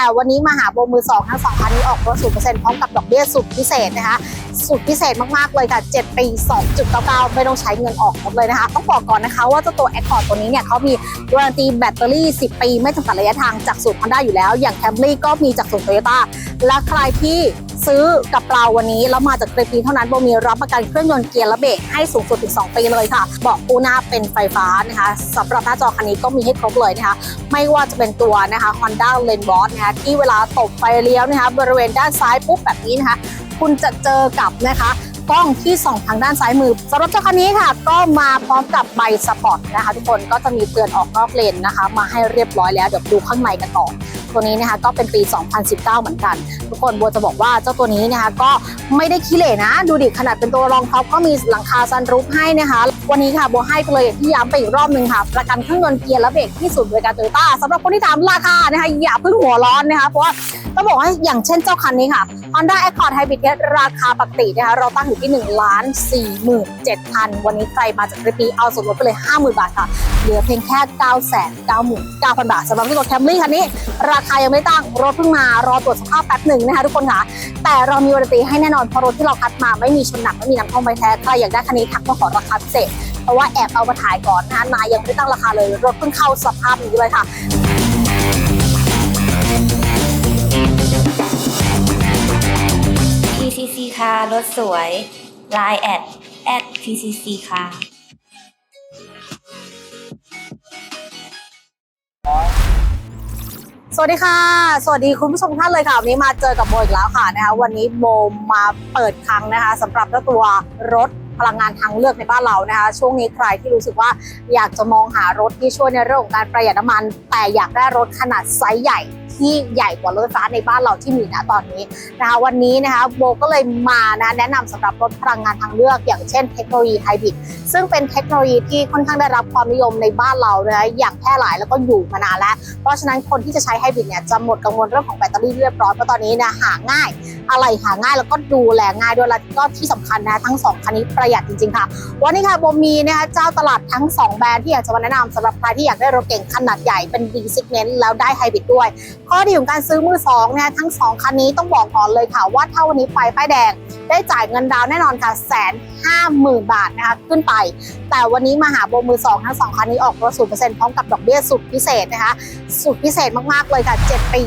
แต่วันนี้มาหาโบมือสองทั้งสองคันนี้ออกรถศูนย์เปอร์เซ็นต์พร้อมกับดอกเบี้ยสุดพิเศษนะคะ สุดพิเศษมากๆเลยค่ะ7ปี 2.99 ไม่ต้องใช้เงินออกหมดเลยนะคะ ต้องบอกก่อนนะคะว่าเจ้าตัวแอคคอร์ดตัวนี้เนี่ยเขามีวารันตีแบตเตอรี่ 10 ปี ไม่จำกัดระยะทางจากศูนย์ Honda อยู่แล้ว อย่างแคมรี่ก็มีจากศูนย์ Toyota และใครที่ ซื้อกับเราวันนี้แล้วมาจากคลิปนี้เท่านั้นโบมีรับประกันเครื่องยนต์เกียร์และเบรกให้สูงสุดถึง 2 ปีเลยค่ะเบอกปูหน้าเป็นไฟฟ้านะคะสำหรับหน้าจอคันนี้ก็มีให้ครบเลยนะคะ ไม่ว่าจะเป็นตัวนะคะ Honda Lane b o s นะคะที่เวลาตบไฟเลี้ยวนะคะ บริเวณด้านซ้ายปุ๊บแบบนี้นะคะ คุณจะเจอกับนะคะกล้องที่ส่องทางด้านซ้ายมือสำหรับเจ้าคันนี้ค่ะ ก็มาพร้อมกับใบสปอร์ตนะคะ ทุกคนก็จะมีเตือนออกนอกเลนนะคะ มาให้เรียบร้อยแล้วเดี๋ยวดูข้างในกันต่อ ตัวนี้นะคะก็เป็นปี 2019 เหมือนกัน ทุกคนบัวจะบอกว่าเจ้าตัวนี้นะคะก็ไม่ได้ขี้เหร่นะ ดูดิขนาดเป็นตัวรองท็อปก็มีหลังคาซันรูฟให้นะคะ วันนี้ค่ะบัวให้เลยที่ย้ำไปอีกรอบหนึ่งค่ะ ประกันเครื่องยนต์เกียร์และเบรกที่สุดบริการโตโยต้าสำหรับคนที่ถามราคานะคะอย่าเพิ่งหัวร้อนนะคะเพราะว่า ต้องบอกว่าอย่างเช่นเจ้าคันนี้ค่ะ Honda Accord Hybrid ราคาปกตินะคะเราตั้งอยู่ที่1ล้าน4 7 0 0 0 วันนี้ใครมาจากคลิปนี้เอาส่วนลดไปเลย 50,000 บาทค่ะ เหลือเพียงแค่ 9 9 9 9 0 0 บาทสำหรับรถแคมรี่คันนี้ ราคายังไม่ตั้งรถเพิ่งมารอตรวจสภาพแป๊บหนึ่งนะคะทุกคนค่ะ แต่เรามีวารันตีให้แน่นอนเพราะรถที่เราคัดมาไม่มีชนหนักไม่มีน้ำท่วมใบแท้ใครอยากได้คันนี้ทักมาขอราคาพิเศษเพราะว่าแอบเอามาถ่ายก่อนนะคะนายยังไม่ตั้งราคาเลยรถเพิ่งเข้าสภาพนี้เลยค่ะ ค่ะรถสวย Line แอดแอด PCC ค่ะสวัสดีค่ะ สวัสดีคุณผู้ชมท่านเลยค่ะ วันนี้มาเจอกับโบอีกแล้วค่ะนะคะวันนี้โบมาเปิดครั้งนะคะสำหรับตัวรถพลังงานทางเลือกในบ้านเรานะคะ ช่วงนี้ใครที่รู้สึกว่าอยากจะมองหารถที่ช่วยในเรื่องของการประหยัดน้ำมัน แต่อยากได้รถขนาดไซส์ใหญ่ ที่ใหญ่กว่ารถไฟฟ้าในบ้านเราที่มีนะตอนนี้นะคะวันนี้นะคะโบก็เลยมานะแนะนำสำหรับรถพลังงานทางเลือก อย่างเช่นเทคโนโลยีไฮบริดซึ่งเป็นเทคโนโลยีที่ค่อนข้างได้รับความนิยมในบ้านเรานะอย่างแพร่หลายแล้วก็อยู่มานานแล้ว เพราะฉะนั้นคนที่จะใช้ไฮบริดเนี่ยจะหมดกังวลเรื่องของแบตเตอรี่เรียบร้อยเพราะตอนนี้นะหาง่าย อะไรหาง่ายแล้วก็ดูแลง่ายด้วยแล้วก็ที่สำคัญนะทั้งสองคันนี้ประหยัดจริงๆค่ะ วันนี้ค่ะโบมีนะคะเจ้าตลาดทั้ง 2 แบรนด์ที่อยากจะมาแนะนำสำหรับใครที่อยากได้รถเก่งขนาดใหญ่เป็น B segment แล้วได้ไฮบริดด้วยข้อดีของการซื้อมือสองเนะคะทั้งสองคันนี้ต้องบอกก่อนเลยค่ะ ว่าถ้าวันนี้ไฟป้ายแดง ได้จ่ายเงินดาวแน่นอนค่ะแสนห้าหมื่นบาทนะคะขึ้นไป แต่วันนี้มาหาโบมือสองทั้งสองคันนี้ออกรถศูนย์เปอร์เซ็นต์พร้อมกับดอกเบี้ยสุดพิเศษนะคะสุดพิเศษมากๆเลยค่ะ7ปี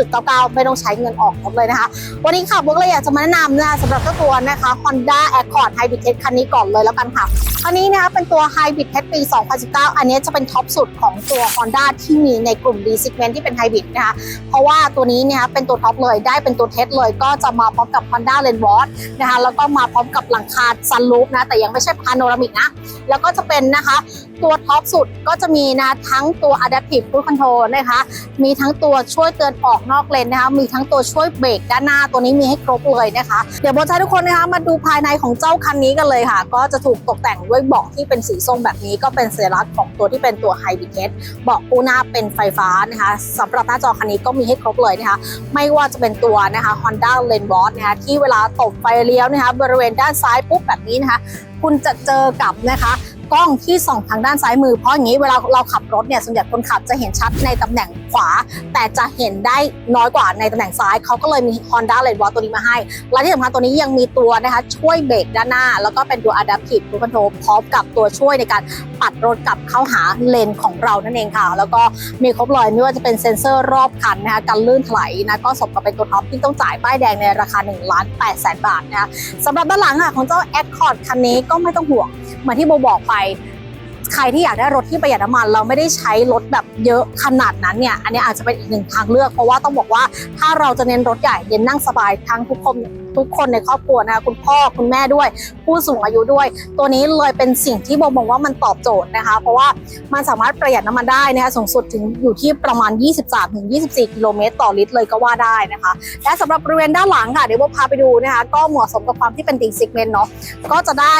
2.99ไม่ต้องใช้เงินออกหมดเลยนะคะ วันนี้ค่ะโบก็เลยอยากจะมาแนะนำนะคะสำหรับตัวนะคะ Honda Accord Hybrid Tech คันนี้ก่อนเลยแล้วกันค่ะคันนี้นะคะเป็นตัว Hybrid Tech ปี 2019 อันนี้จะเป็นท็อปสุดของตัว Honda ที่มีในกลุ่ม D segment ที่เป็น Hybrid นะคะเพราะว่าตัวนี้เนี่ยเป็นตัวท็อปเลยได้เป็นตัวเทสเลย ก็จะมาพร้อมกับ Honda l a n w a t นะคะแล้วก็มาพร้อมกับหลังคาซันรูฟนะ แต่ยังไม่ใช่พาโนรามิกนะ แล้วก็จะเป็นนะคะตัวท็อปสุดก็จะมีนะทั้งตัว Adaptive Cruise Control นะคะ มีทั้งตัวช่วยเตือนออกนอกเลนนะคะ มีทั้งตัวช่วยเบรกด้านหน้าตัวนี้มีให้ครบเลยนะคะ เดี๋ยวโบจะทุกคนนะคะมาดูภายในของเจ้าคันนี้กันเลยค่ะ ก็จะถูกตกแต่งด้วยเบาะที่เป็นสีส้มแบบนี้ก็เป็นสัญลักษณ์ของตัวที่เป็นตัว Hybrid Tech เบาะคู่หน้าเป็นไฟฟ้านะคะสำหรับหน้าจอคันนี้ก็มีให้ครบเลยนะคะ ไม่ว่าจะเป็นตัวนะคะ Honda Lane b o นะคะที่เวลาตบไฟเลี้ยวนะคะ บริเวณด้านซ้ายปุ๊บแบบนี้นะคะ คุณจะเจอกับนะคะกล้องที่ส่องทางด้านซ้ายมือเพราะอย่างนี้เวลาเราขับรถเนี่ยส่วนใหญ่คนขับจะเห็นชัดในตำแหน่ง ขวา แต่จะเห็นได้น้อยกว่าในตำแหน่งซ้าย เขาก็เลยมี Honda Lane b o s ตัวนี้มาให้ และที่สำคัญตัวนี้ยังมีตัวนะคะช่วยเบรกด้านหน้า แล้วก็เป็นตัว Adaptive Cruise Control พร้อมกับตัวช่วยในการปัดรถกลับเข้าหาเลนของเรานั่นเองค่ะ แล้วก็มีครบเลยไม่ว่าจะเป็นเซ็นเซอร์รอบคันนะคะกันลื่นถลายนะก็สมกับเป็นตัวท็อปที่ต้องจ่ายป้ายแดงในราคา1ล้าน8แสนบาทนะคะสำหรับด้านหลังค่ะของเจ้า Accord คันนี้ก็ไม่ต้องห่วงเหมือนที่โบบอกไป ใครที่อยากได้รถที่ประหยัดน้ำมันเราไม่ได้ใช้รถแบบเยอะขนาดนั้นเนี่ยอันนี้อาจจะเป็นอีกหนึ่งทางเลือก เพราะว่าต้องบอกว่าถ้าเราจะเน้นรถใหญ่เน้นนั่งสบายทั้งทุกคนทุกคนในครอบครัวนะคะคุณพ่อคุณแม่ด้วย ผู้สูงอายุด้วย ตัวนี้เลยเป็นสิ่งที่โบมองว่ามันตอบโจทย์นะคะ เพราะว่ามันสามารถประหยัดน้ำมันได้นะคะสูงสุดถึงอยู่ที่ประมาณ 23-24 กิโลเมตรต่อลิตรเลยก็ว่าได้นะคะ และสำหรับบริเวณด้านหลังค่ะเดี๋ยวโบพาไปดูนะคะก็เหมาะสมกับความที่เป็นดีซิกเมนต์เนาะก็จะได้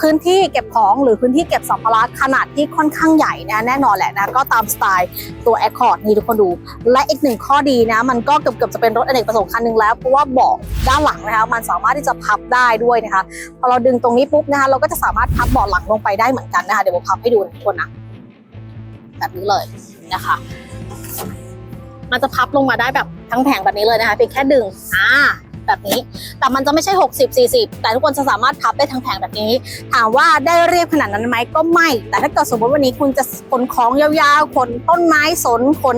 พื้นที่เก็บของหรือพื้นที่เก็บสัมภาระขนาดที่ค่อนข้างใหญ่นะแน่นอนแหละนะก็ตามสไตล์ตัว Accord นี่ทุกคนดู และอีกหนึ่งข้อดีนะ มันก็เกือบๆจะเป็นรถอเนกประสงค์คันหนึ่งแล้วเพราะว่าเบาะด้านหลังนะคะมันสามารถที่จะพับได้ด้วยนะคะพอเราดึงตรงนี้ปุ๊บนะคะเราก็จะสามารถพับเบาะหลังลงไปได้เหมือนกันนะคะเดี๋ยวผมพับให้ดูทุกคนนะแบบนี้เลยนะคะมันจะพับลงมาได้แบบทั้งแผงแบบนี้เลยนะคะเพียงแค่ดึงอ่า แบบนี้ แต่มันจะไม่ใช่ 60 40 แต่ทุกคนจะสามารถพับได้ทั้งแผงแบบนี้ ถามว่าได้เรียบขนาดนั้นไหมก็ไม่ แต่ถ้าเกิดสมมติวันนี้คุณจะขนของยาวๆขนต้นไม้สนขน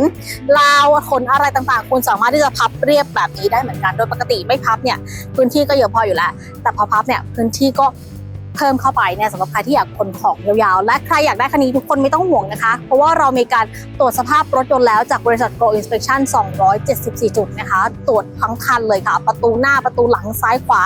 ลาวขนอะไรต่างๆ คุณสามารถที่จะพับเรียบแบบนี้ได้เหมือนกัน โดยปกติไม่พับเนี่ยพื้นที่ก็เยอะพออยู่แล้ว แต่พอพับเนี่ยพื้นที่ก็ เพิ่มเข้าไปเนี่ยสำหรับใครที่อยากขนของยาวๆ และใครอยากได้คันนี้ทุกคนไม่ต้องห่วงนะคะ เพราะว่าเรามีการตรวจสภาพรถยนต์แล้วจากบริษัท Go Inspection 274 จุดนะคะ ตรวจทั้งคันเลยค่ะ ประตูหน้าประตูหลังซ้ายขวา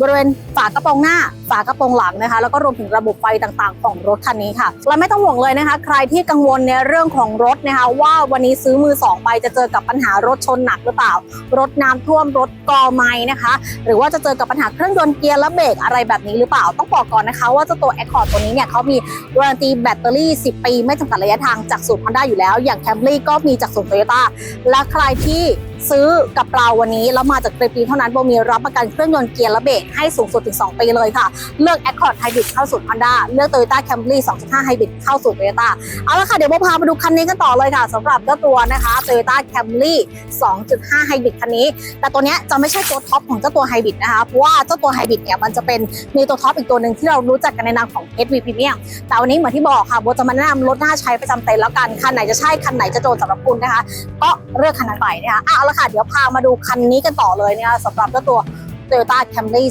บริเวณฝากระโปรงหน้า ฝากระโปรงหลังนะคะ แล้วก็รวมถึงระบบไฟต่างๆ ของรถคันนี้ค่ะและไม่ต้องห่วงเลยนะคะ ใครที่กังวลในเรื่องของรถนะคะว่าวันนี้ซื้อมือสองไปจะเจอกับปัญหารถชนหนักหรือเปล่า รถน้ำท่วมรถกอไม้นะคะ หรือว่าจะเจอกับปัญหาเครื่องยนต์เกียร์และเบรกอะไรแบบนี้หรือเปล่าต้องบอกก่อนนะคะ ว่าเจ้าตัว Accord ตัวนี้เนี่ยเขามีวารันตีแบตเตอรี่ 10 ปี ไม่จำกัดระยะทางจากศูนย์ Honda อยู่แล้ว อย่าง Camry ก็มีจากศูนย์ Toyota และใครที่ ซื้อกับเราวันนี้แล้วมาจากเกรปีเท่านั้นโบมีรับประกันเครื่องยนต์เกียร์และเบรกให้สูงสุดถึง 2 ปีเลยค่ะ เลือก Accord Hybrid เข้าสู่ Honda เลือก Toyota Camry 2.5 Hybrid เข้าสู่ Toyota เอาละค่ะเดี๋ยวโบพามาดูคันนี้กันต่อเลยค่ะสำหรับเจ้าตัวนะคะ Toyota Camry 2.5 Hybrid คันนี้ แต่ตัวเนี้ยจะไม่ใช่ตัวท็อปของเจ้าตัว Hybrid นะคะเพราะว่าเจ้าตัว Hybrid เนี่ยมันจะเป็นมีตัวท็อปอีกตัวหนึ่งที่เรารู้จักกันในนามของ HV Premium แต่วันนี้เหมือนที่บอกค่ะโบจะมาแนะนำรถหน้าใช้ประจำเต็นแล้วกันคันไหนจะใช่คันไหนจะโดนสำหรับคุณนะคะ ก็เลือกคันนั้นไปนะคะอะเอาละค่ะ เดี๋ยวพามาดูคันนี้กันต่อเลยเนะคะสำหรับเจ้าตัว Toyota Camry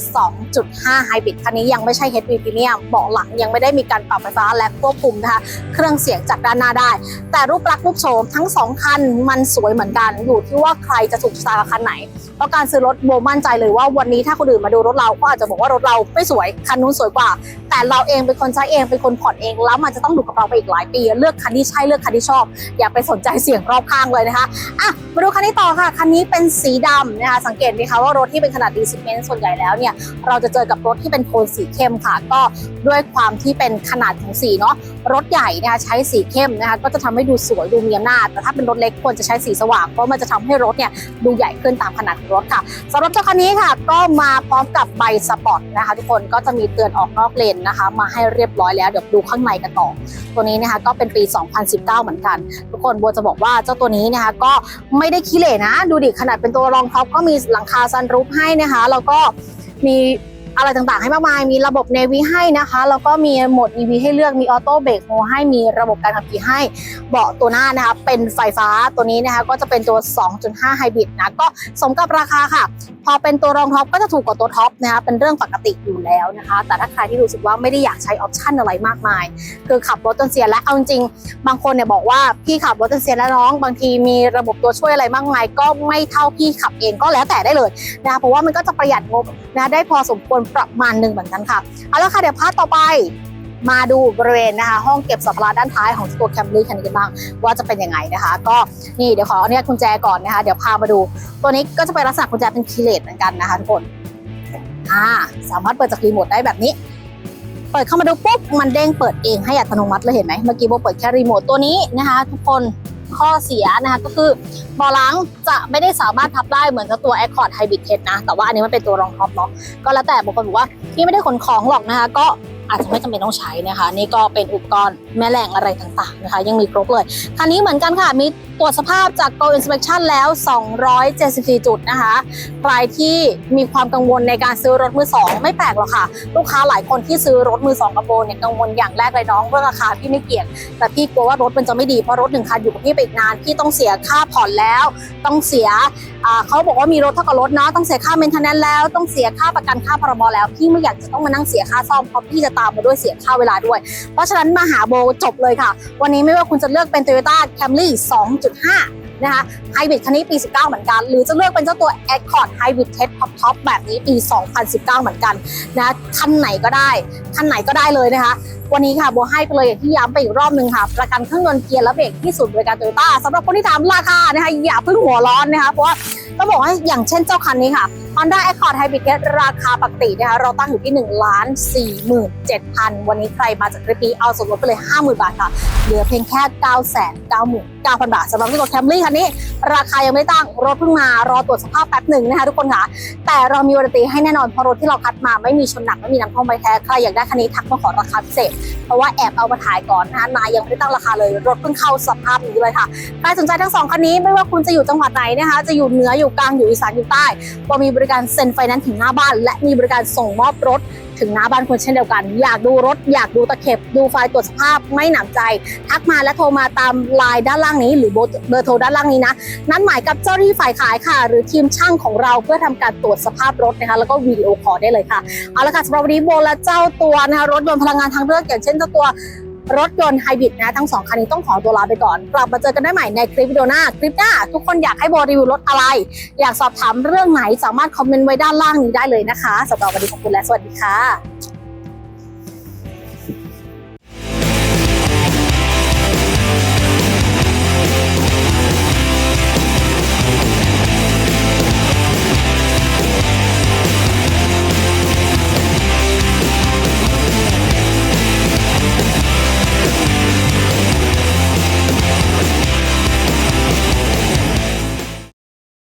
2.5 Hybrid คันนี้ยังไม่ใช่ HV Premium เบาะหลังยังไม่ได้มีการปรับไฟฟ้าและควบคุมนะคะ เครื่องเสียงจากด้านหน้าได้ แต่รูปลักษณ์รูปโฉมทั้งสองคันมันสวยเหมือนกัน อยู่ที่ว่าใครจะถูกชะตาคันไหน เพราะการซื้อรถโบมั่นใจเลยว่าวันนี้ถ้าคนอื่นมาดูรถเราก็อาจจะบอกว่ารถเราไม่สวย คันนู้นสวยกว่า แต่เราเองเป็นคนใช้เองเป็นคนผ่อนเอง แล้วมันจะต้องอยู่กับเราไปอีกหลายปี เลือกคันที่ใช่เลือกคันที่ชอบ อย่าไปสนใจเสียงรอบข้างเลยนะคะอะมาดูคันนี้ต่อค่ะคันนี้เป็นสีดำนะคะสังเกตไหมคะว่ารถที่เป็นขนาดดีซิเมนต์ส่วนใหญ่แล้วเนี่ยเราจะเจอกับรถที่เป็นโทนสีเข้มค่ะ ก็ด้วยความที่เป็นขนาดของสีเนาะรถใหญ่นะคะใช้สีเข้มนะคะก็จะทำให้ดูสวยดูมีอำนาจแต่ถ้าเป็นรถเล็กควรจะใช้สีสว่างเพราะมันจะทำให้รถเนี่ยดูใหญ่ขึ้นตามขนาดของรถค่ะสำหรับเจ้าคันนี้ค่ะ ก็มาพร้อมกับใบสปอร์ตนะคะทุกคนก็จะมีเตือนออกนอกเลนนะคะ มาให้เรียบร้อยแล้วเดี๋ยวดูข้างในกันต่อ ตัวนี้นะคะก็เป็นปี 2019 เหมือนกัน ทุกคนบัวจะบอกว่าเจ้าตัวนี้นะคะก็ไม่ได้ขี้เหร่นะ ดูดิขนาดเป็นตัวรองท็อปก็มีหลังคาซันรูฟให้นะคะแล้วก็มี อะไรต่างๆ ให้มากมาย มีระบบเนวิให้นะคะ แล้วก็มีโหมด EV ให้เลือก มีออโต้เบรกโฮให้ มีระบบการขับขี่ให้ เบาะตัวหน้านะคะ เป็นไฟฟ้าตัวนี้นะคะ ก็จะเป็นตัว 2.5 ไฮบริดนะ ก็สมกับราคาค่ะ พอเป็นตัวรองท็อปก็จะถูกกว่าตัวท็อปนะคะ เป็นเรื่องปกติอยู่แล้วนะคะ แต่ถ้าใครที่รู้สึกว่าไม่ได้อยากใช้ออปชั่นอะไรมากมาย คือขับรถจนเสียและเอาจริง บางคนเนี่ยบอกว่าพี่ขับรถจนเสียแล้วน้อง บางทีมีระบบตัวช่วยอะไรมากมาย ก็ไม่เท่าพี่ขับเองก็แล้วแต่ได้เลยนะคะ เพราะว่ามันก็จะประหยัดงบนะ ได้พอสมควรประมาณหนึ่งเหมือนกันค่ะเอาละค่ะเดี๋ยวพาร์ทต่อไปมาดูบริเวณนะคะ ห้องเก็บสัมภาระด้านท้ายของตัวแคมรี่คันนี้กันบ้างว่าจะเป็นยังไงนะคะ ก็นี่เดี๋ยวขออนุญาตกุญแจก่อนนะคะ เดี๋ยวพามาดู ตัวนี้ก็จะเป็นลักษณะกุญแจเป็นคีเลสเหมือนกันนะคะทุกคนอ่าสามารถเปิดจากรีโมทได้แบบนี้ เปิดเข้ามาดูปุ๊บมันเด้งเปิดเองให้อัตโนมัติเลยเห็นไหมเมื่อกี้โบเปิดแค่รีโมทตัวนี้นะคะ ทุกคน ข้อเสียนะคะก็คือเบาะหลังจะไม่ได้สามารถพับได้เหมือนกับตัว Accord Hybrid Test นะ แต่ว่าอันนี้มันเป็นตัวรองท็อปเนาะก็แล้วแต่บางคนบอกว่าพี่ไม่ได้ขนของหรอกนะคะ ก็อาจจะไม่จำเป็นต้องใช้นะคะ นี่ก็เป็นอุปกรณ์แม่แรงอะไรต่างๆนะคะ ยังมีครบเลยคันนี้เหมือนกันค่ะมีตรวจสภาพจาก Go Inspection แล้ว 274 จุดนะคะ ใครที่มีความกังวลในการซื้อรถมือสองไม่แปลกหรอกค่ะ ลูกค้าหลายคนที่ซื้อรถมือสองกับโบเนี่ยกังวลอย่างแรกเลยน้องเรื่องราคาพี่ไม่เกี่ยงแต่พี่กลัวว่ารถมันจะไม่ดีเพราะรถหนึ่งคันอยู่กับพี่ไปอีกนานพี่ต้องเสียค่าผ่อนแล้ว ต้องเสียเขาบอกว่ามีรถเท่ากับรถนะต้องเสียค่าเมนเทนแนนแล้วต้องเสียค่าประกันค่าพรบแล้วพี่ไม่อยากจะต้องมานั่งเสียค่าซ่อมเพราะพี่จะตามมาด้วยเสียค่าเวลาด้วย เพราะฉะนั้นมาหาโบจบเลยค่ะ วันนี้ไม่ว่าคุณจะเลือกเป็น Toyota Camry 2.5นะคะไฮบริดคันนี้ปี 19 เหมือนกัน หรือจะเลือกเป็นเจ้าตัว Accord Hybrid Tech Top Top แบบนี้ปี 2019 เหมือนกันนะคันไหนก็ได้ คันไหนก็ได้เลยนะคะ วันนี้ค่ะโบให้ไปเลยอย่างที่ย้ำไปอีกรอบหนึ่งค่ะ ประกันเครื่องยนต์เกียร์และเบรกที่ศูนย์บริการโตโยต้าสำหรับคนที่ถามราคานะคะอย่าเพิ่งหัวร้อนนะคะเพราะว่าต้องบอกว่าอย่างเช่นเจ้าคันนี้ค่ะ Honda Accord Hybrid เนี่ยราคาปกตินะคะเราตั้งอยู่ที่1ล้าน47,000 วันนี้ใครมาจากคลิปนี้เอาส่วนลดไปเลย 50,000 บาทค่ะ เหลือเพียงแค่999,000 บาทสำหรับรถแคมรี่คันนี้ ราคายังไม่ตั้งรถเพิ่งมารอตรวจสภาพแป๊บหนึ่งนะคะทุกคนค่ะ แต่เรามีวารันตีให้แน่นอนเพราะรถที่เราคัดมาไม่มีชนหนักไม่มีน้ำท่วมใบแท้ใครอยากได้คันนี้ทักมาขอราคาพิเศษเพราะว่าแอบเอามาถ่ายก่อนนะคะนายยังไม่ได้ตั้งราคาเลย รถเพิ่งเข้าสภาพนี้เลยค่ะใครสนใจทั้งสองคันนี้ไม่ว่าคุณจะอยู่จังหวัดไหนนะคะจะอยู่เหนืออยู่กลางอยู่อีสานอยู่ใต้เรามีบริการเซ็นไฟแนนซ์ถึงหน้าบ้าน และมีบริการส่งมอบรถถึงหน้าบ้านคุณเช่นเดียวกัน อยากดูรถ อยากดูตะเข็บ ดูไฟล์ตรวจสภาพไม่หนำใจ ทักมาและโทรมาตามไลน์ด้านล่างนี้ หรือเบอร์โทรด้านล่างนี้นะ นัดหมายกับเจ้าหน้าที่ฝ่ายขายค่ะ หรือทีมช่างของเราเพื่อทำการตรวจสภาพรถนะคะ แล้วก็วิดีโอคอลได้เลยค่ะ เอาละค่ะสำหรับวันนี้โบและเจ้าตัวนะคะรถยนต์พลังงานทางเลือกอย่างเช่นเจ้าตัว รถยนต์ไฮบริดนะทั้งสองคันนี้ต้องขอตัวลาไปก่อน กลับมาเจอกันได้ใหม่ในคลิปวิดีโอหน้า คลิปหน้า ทุกคนอยากให้โบรีวิวรถอะไร อยากสอบถามเรื่องไหนสามารถคอมเมนต์ไว้ด้านล่างนี้ได้เลยนะคะสำหรับวันนี้ขอบคุณและสวัสดีค่ะ